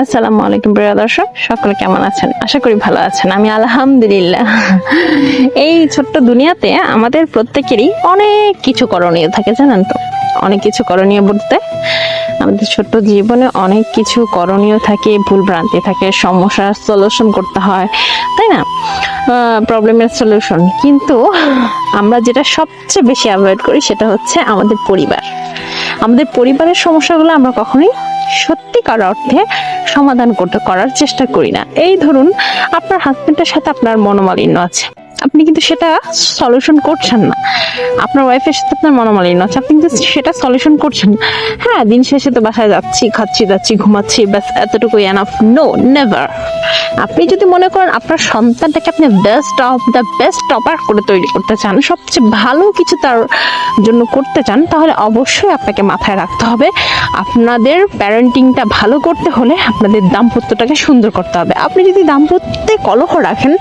আসসালামু আলাইকুম প্রিয় দর্শক, সকলে কেমন আছেন? আশা করি ভালো আছেন। আমি আলহামদুলিল্লাহ। এই ছোট্ট দুনিয়াতে আমাদের প্রত্যেকেরই অনেক কিছু করণীয় থাকে, জানেন তো? অনেক কিছু করণীয় বলতে। আমাদের ছোট্ট জীবনে অনেক কিছু করণীয় থাকে, ভুল ভ্রান্তি থাকে, সমস্যার সলিউশন করতে হয়, তাই না? প্রবলেমের সলিউশন কিন্তু আমরা যেটা সবচেয়ে বেশি অ্যাভয়েড করি সেটা হচ্ছে আমাদের পরিবার। আমাদের পরিবারের সমস্যাগুলো আমরা কখনোই সত্যিকার অর্থে সমাধান করতে করার চেষ্টা করি না। এই ধরুন, আপনার হাজবেন্ডের সাথে আপনার মনোমালিন্য আছে। আপনি কিন্তু সেটা সলিউশন করছেন না। আপনার ওয়াইফের সাথে আপনার মনোমালিন্য আছে। আপনি কিন্তু সেটা সলিউশন করছেন না। হ্যাঁ দিন শেষে তো বাসায় যাচ্ছি, খাচ্ছি যাচ্ছি ঘুমাচ্ছি, ব্যাস এতটুকু এনাফ নো নেভার আপনি যদি মনে করেন আপনার সন্তানটাকে আপনি best of the best topper করে তৈরি করতে চান, সবচেয়ে ভালো কিছু তার জন্য করতে চান, তাহলে অবশ্যই আপনাকে মাথায় রাখতে হবে আপনাদের প্যারেন্টিংটা ভালো করতে হলে আপনাদের দাম্পত্যটাকে সুন্দর করতে হবে। আপনি যদি দাম্পত্যে কলহ রাখেন,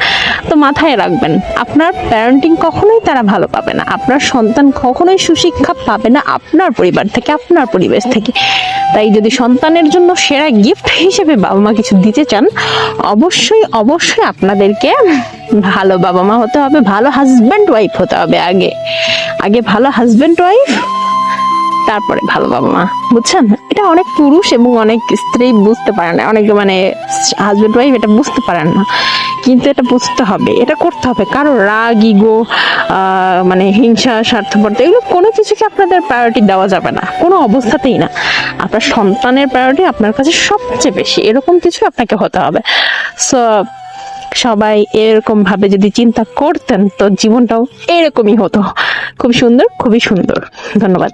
তো মাথায় রাখবেন, আপনার প্যারেন্টিং কখনোই তারা ভালো পাবে না। আপনার সন্তান কখনোই সুশিক্ষা পাবে না আপনার পরিবার থেকে, আপনার পরিবেশ থেকে। তাই যদি সন্তানের জন্য সেরা গিফট হিসেবে বাবা মা কিছু দিতে চান, অবশ্যই অবশ্যই আপনাদেরকে ভালো বাবা মা হতে হবে, ভালো হাজব্যান্ড ওয়াইফ হতে হবে আগে। আগে ভালো হাজব্যান্ড ওয়াইফ তারপরে ভালো বাবা মা, বুঝছেন? এটা অনেক পুরুষ এবং অনেক স্ত্রী বুঝতে পারে না। অনেক মানে হাজব্যান্ড ওয়াইফ এটা বুঝতে পারেন না। কিন্তু এটা বুঝতে হবে, এটা করতে হবে। কারও রাগ ইগো মানে হিংসা, স্বার্থপরতা, এগুলো কোনো কিছুকে আপনাদের প্রায়োরিটি দেওয়া যাবে না। কোনো অবস্থাতেই না। আপনার সন্তানের প্রায়োরিটি আপনার কাছে সবচেয়ে বেশি। এরকম কিছু আপনাকে হতে হবে। সো সবাই এরকম ভাবে যদি চিন্তা করতেন, তো জীবনটাও এরকমই হতো। খুব সুন্দর, খুবই সুন্দর। ধন্যবাদ।